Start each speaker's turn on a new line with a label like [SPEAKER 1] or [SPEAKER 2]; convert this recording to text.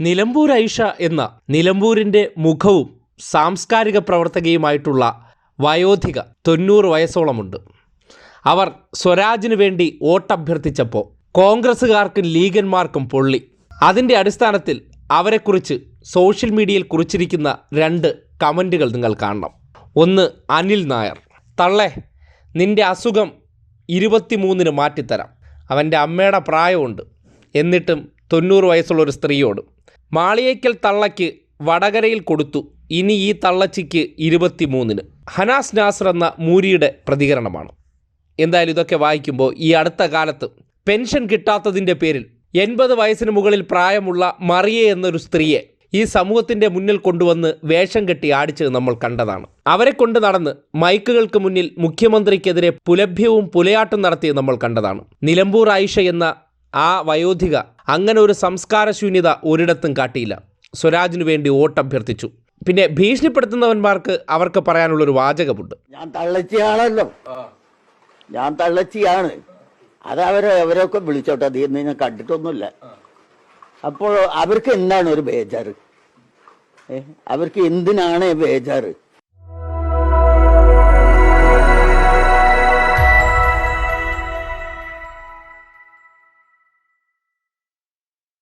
[SPEAKER 1] നിലമ്പൂർ ഐഷ എന്ന നിലമ്പൂരിന്റെ മുഖവും സാംസ്കാരിക പ്രവർത്തകയുമായിട്ടുള്ള വയോധിക തൊണ്ണൂറ് വയസ്സോളമുണ്ട്. അവർ സ്വരാജിന് വേണ്ടി വോട്ടഭ്യർത്ഥിച്ചപ്പോൾ കോൺഗ്രസ്സുകാർക്കും ലീഗന്മാർക്കും പൊള്ളി. അതിന്റെ അടിസ്ഥാനത്തിൽ അവരെക്കുറിച്ച് സോഷ്യൽ മീഡിയയിൽ കുറിച്ചിരിക്കുന്ന രണ്ട് കമന്റുകൾ നിങ്ങൾ കാണണം. ഒന്ന് അനിൽ നായർ. തള്ളേ നിന്റെ അസുഖം ഇരുപത്തിമൂന്നിന് മാറ്റിത്തരാം. അവന്റെ അമ്മയുടെ പ്രായമുണ്ട്. എന്നിട്ടും തൊണ്ണൂറ് വയസ്സുള്ള ഒരു സ്ത്രീയോട് മാളിയേക്കൽ തള്ളയ്ക്ക് വടകരയിൽ കൊടുത്തു. ഇനി ഈ തള്ളച്ചിക്ക് ഇരുപത്തിമൂന്നിന്. ഹനാസ് നാസർ എന്ന മൂരിയുടെ പ്രതികരണമാണ്. എന്തായാലും ഇതൊക്കെ വായിക്കുമ്പോൾ ഈ അടുത്ത കാലത്ത് പെൻഷൻ കിട്ടാത്തതിന്റെ പേരിൽ എൺപത് വയസ്സിന് മുകളിൽ പ്രായമുള്ള മറിയ എന്നൊരു സ്ത്രീയെ ഈ സമൂഹത്തിന്റെ മുന്നിൽ കൊണ്ടുവന്ന് വേഷം കെട്ടി ആടിച്ചത് നമ്മൾ കണ്ടതാണ്. അവരെ കൊണ്ട് നടന്ന് മൈക്കുകൾക്ക് മുന്നിൽ മുഖ്യമന്ത്രിക്കെതിരെ പുലഭ്യവും പുലയാട്ടും നടത്തിയത് നമ്മൾ കണ്ടതാണ്. നിലമ്പൂർ ആയിഷ എന്ന ആ വയോധിക അങ്ങനെ ഒരു സംസ്കാരശൂന്യത ഒരിടത്തും കാട്ടിയില്ല. സ്വരാജിനു വേണ്ടി വോട്ടഭ്യർത്ഥിച്ചു പിന്നെ ഭീഷണിപ്പെടുത്തുന്നവന്മാർക്ക് അവർക്ക് പറയാനുള്ള ഒരു വാചകമുണ്ട്.
[SPEAKER 2] ഞാൻ തള്ളച്ചിയാണല്ലോ ഞാൻ തള്ളച്ചിയാണ്. അത് അവരെ അവരൊക്കെ വിളിച്ചോട്ടെ. അത് ഇന്ന് ഞാൻ കണ്ടിട്ടൊന്നുമില്ല. അപ്പോൾ അവർക്ക് എന്താണ് ഒരു ബേജാറ്? അവർക്ക് എന്തിനാണ് ബേജാറ്?